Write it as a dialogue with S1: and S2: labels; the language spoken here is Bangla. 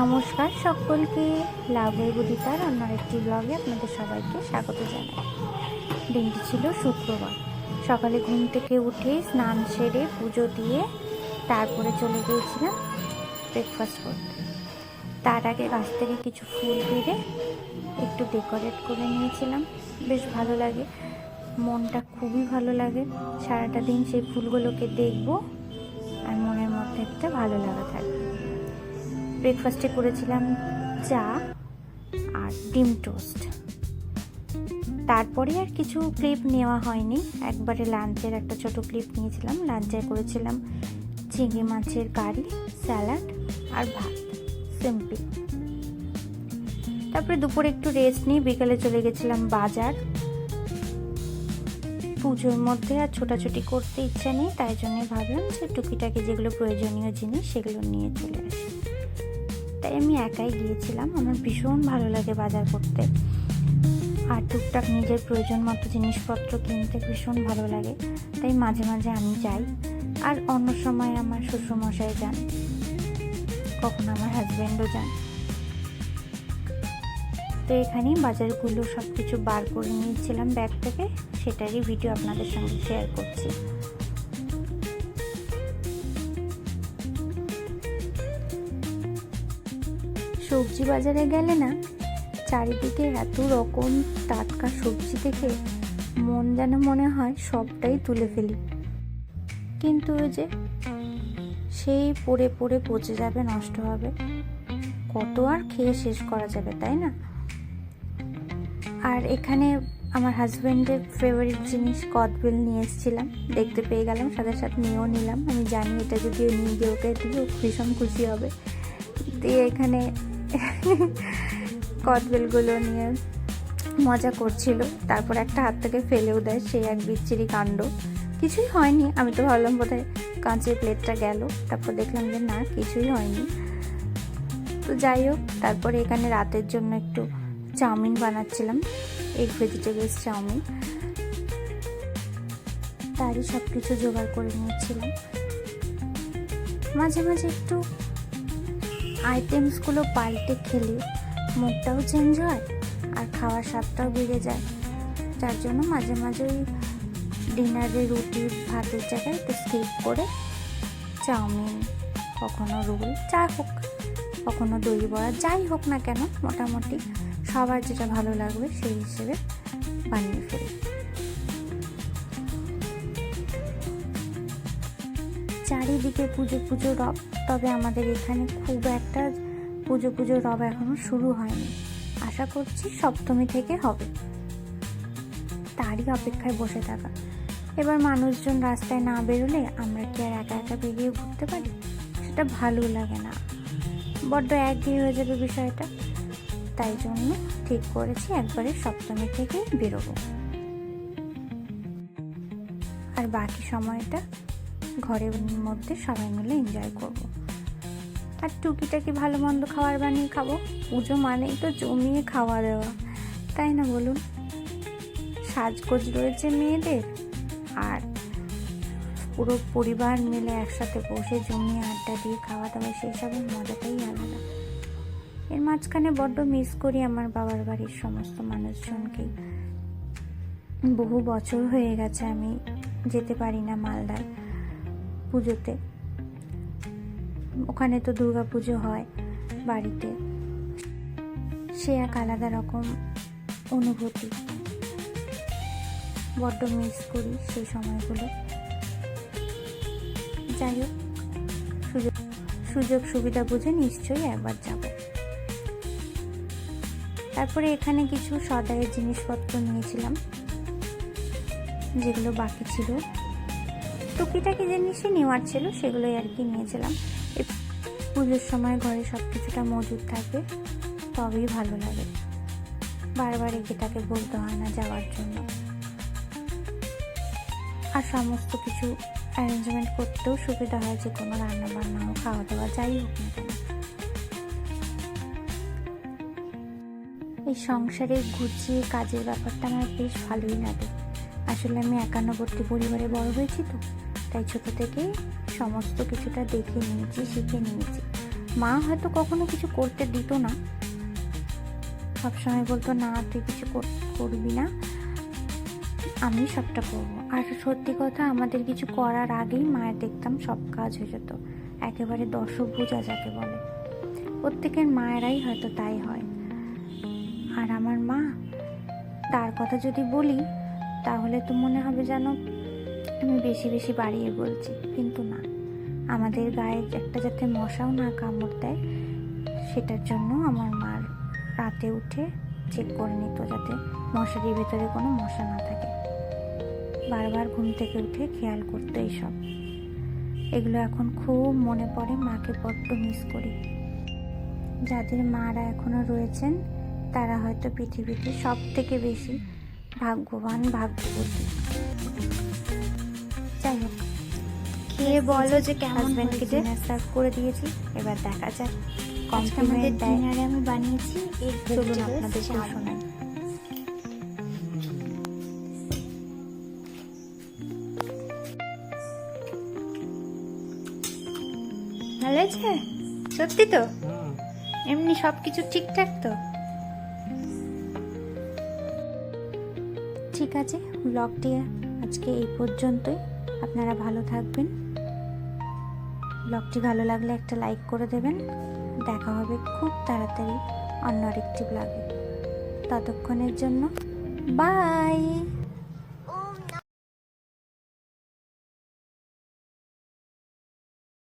S1: নমস্কার সকলকে লাভের বুদিতার অন্য একটি ব্লগে আপনাদের সবাইকে স্বাগত জানাই। দিনটি ছিল শুক্রবার। সকালে ঘুম থেকে উঠে স্নান সেরে পুজো দিয়ে তারপরে চলে গিয়েছিলাম ব্রেকফাস্ট করতে। তার আগে গাছ থেকে কিছু ফুল পেরে একটু ডেকোরেট করে নিয়েছিলাম। বেশ ভালো লাগে। মনটা খুবই ভালো লাগে। সারাটা দিন সেই ফুলগুলোকে দেখব আর মনের মধ্যে একটা ভালো লাগা থাকবে। ব্রেকফাস্টে করেছিলাম চা আর ডিম টোস্ট। তারপরে আর কিছু ক্লিপ নেওয়া হয়নি। একবারে লাঞ্চের একটা ছোট ক্লিপ নিয়েছিলাম। লাঞ্চে করেছিলাম চিংড়ি মাছের কারি স্যালাড আর ভাত। সিম্পল তারপরে দুপুরে একটু রেস্ট নিয়ে বিকালে চলে গেছিলাম বাজার। পুজোর মধ্যে আর ছোটাছুটি করতে ইচ্ছা নেই, তাই জন্যই ভাবলাম যে টুকিটাকি যেগুলো প্রয়োজনীয় জিনিস সেগুলো নিয়ে চলে আসি। তাই আমি একাই গিয়েছিলাম। আমার ভীষণ ভালো লাগে বাজার করতে। আর টুকটাক নিজের প্রয়োজন মতো জিনিসপত্র কিনতে ভীষণ ভালো লাগে। তাই মাঝে মাঝে আমি যাই। আর অন্য সময় আমার শ্বশুরমশাই যান। কখনো আমার হাজব্যান্ডও যান। তো এখানেই বাজারগুলো সব কিছু বার করে নিয়েছিলাম ব্যাগ থেকে। সেটারই ভিডিও আপনাদের সঙ্গে শেয়ার করছি। সবজি বাজারে গেলে না, চারিদিকে এত রকম টাটকা সবজি দেখে মন যেন মনে হয় সবটাই তুলে ফেলি। কিন্তু ওই যে সেই পড়ে পড়ে পচে যাবে, নষ্ট হবে। কত আর খেয়ে শেষ করা যাবে, তাই না? আর এখানে আমার হাজব্যান্ডের ফেভারিট জিনিস কদবেল নিয়ে এসেছিলাম। দেখতে পেয়ে গেলাম, সাথে সাথে নিয়েও নিলাম। আমি জানি এটা যদি নিয়ে গিয়ে ওকে দিই ও ভীষণ খুশি হবে। দিয়ে এখানে কদবেলগুলো নিয়ে মজা করছিল। তারপর একটা হাত থেকে ফেলেও দেয় সেই এক বিচ্ছিরি কাণ্ড। কিছুই হয়নি, আমি তো ভাবলাম বোধহয় কাঁচের প্লেটটা গেল। তারপর দেখলাম যে না, কিছুই হয়নি। তো যাই হোক, তারপরে এখানে রাতের জন্য একটু চাউমিন বানাচ্ছিলাম এগ ভেজিটেবলস চাউমিন। তারই সব কিছু জোগাড় করে নিয়েছিলাম। মাঝে মাঝে একটু আইটেমসগুলো পাল্টে খেলে মুখটাও চেঞ্জ হয় আর খাওয়ার স্বাদটাও বেড়ে যায়। যার জন্য মাঝে মাঝে ওই ডিনারে রুটি, ভাতের জায়গায় একটু স্কিপ করে চাউমিন, কখনো রোল যা হোক, কখনো দই বড়া, যাই হোক না কেন, মোটামুটি সবার যেটা ভালো লাগবে সেই হিসেবে বানিয়ে ফেলি। চারিদিকে পুজো পুজো রব। তবে আমাদের এখানে খুব একটা পুজো পুজো রব এখনও শুরু হয়নি। আশা করছি সপ্তমী থেকে হবে। তারই অপেক্ষায় বসে থাকা। এবার মানুষজন রাস্তায় না বেরোলে আমরা কি আর একা একা বেরিয়ে ঘুরতে পারি? সেটা ভালো লাগে না। বড্ড একঘেয়ে হয়ে যাবে বিষয়টা। তাই জন্য ঠিক করেছি একবারে সপ্তমী থেকে বেরোবো। আর বাকি সময়টা ঘরের মধ্যে সবাই মিলে এনজয় করব। আর টুকিটাকি ভালো মন্দ খাবার বানিয়ে খাব। পুজো মানেই তো জমিয়ে খাওয়া দাওয়া। তাই না বলুন? সাজগোজ রয়েছে মেয়েদের। আর পুরো পরিবার মিলে একসাথে বসে জমিয়ে আড্ডা দিয়ে খাওয়া দাওয়া, সেই সবের মজাটাই আলাদা। এর মাঝখানে বড্ড মিস করি আমার বাবার বাড়ির সমস্ত মানুষজনকেই। বহু বছর হয়ে গেছে আমি যেতে পারি না মালদায়। পুজোতে। ওখানে তো দুর্গা পুজো হয় বাড়িতে। সে এক আলাদা রকম অনুভূতি। বড্ড মিস করি সেই সময়গুলো। যাই হোক, সুযোগ সুযোগ সুবিধা বুঝে নিশ্চয়ই একবার যাব। তারপরে এখানে কিছু সদায়ের জিনিসপত্র নিয়েছিলাম, যেগুলো বাকি ছিল। টুকিটাকি জিনিসই নেওয়ার ছিল, সেগুলোই আর কি নিয়েছিলাম। পুজোর সময় ঘরে সব কিছুটা মজুদ থাকবে তবেই ভালো লাগে। বারবার এটাকে বলতে হয় না যাওয়ার জন্য। আর সমস্ত কিছু অ্যারেঞ্জমেন্ট করতেও সুবিধা হয় যে কোনো রান্না বান্না হোক খাওয়া দাওয়া যাই হোক না কেন। এই সংসারে গুছিয়ে কাজের ব্যাপারটা আমার বেশ ভালোই লাগে। আসলে আমি একান্নবর্তী পরিবারে বড় হয়েছি তো। তাই ছোট থেকেই সমস্ত কিছুটা দেখে নিয়েছি, শিখে নিয়েছি। মা হয়তো কখনো কিছু করতে দিত না। সবসময় বলতো, না, তুই কিছু কর- করবি না। আমি সবটা করব। আর সত্যি কথা, আমাদের কিছু করার আগেই মায়ের দেখতাম সব কাজ হয়ে যেত। একেবারে দশভুজা যাকে বলে। প্রত্যেকের মায়েরাই হয়তো তাই হয়। আর আমার মা, তার কথা যদি বলি, তাহলে তো মনে হবে যেন আমি বেশি বেশি বাড়িয়ে বলছি, কিন্তু না। আমাদের গায়ে একটা যাতে মশাও না কামড় দেয়, সেটার জন্য আমার মার রাতে উঠে চেক করে নিত যাতে মশারির ভেতরে কোনো মশা না থাকে। বারবার ঘুম থেকে উঠে খেয়াল করতো এইসব। এগুলো এখন খুব মনে পড়ে, মাকে বড্ড মিস করি। যাদের মারা এখনও রয়েছেন, তারা হয়তো পৃথিবীতে সব থেকে বেশি ভাগ্যবান, ভাগ্যবতী।
S2: খেয়ে বলো যে কেমন
S1: হাজব্যান্ডকে
S2: হয়েছে।
S1: ডিনার সার্ভ করে দিয়েছি। এবার দেখা যাক কমপ্লিমেন্ট দেয়
S2: ডিনারে আমি বানিয়েছি এগ
S1: চলুন আপনাদের শোনাই।
S2: ভালো আছে সত্যি তো? এমনি সব কিছু ঠিকঠাক তো?
S1: ঠিক আছে ব্লগটি আজকে এই পর্যন্তই। আপনারা ভালো থাকবেন। ব্লগটি ভালো লাগলে একটা লাইক করে দেবেন। দেখা হবে খুব তাড়াতাড়ি অন্য আরেকটি ব্লগে। ততক্ষণের জন্য, বাই!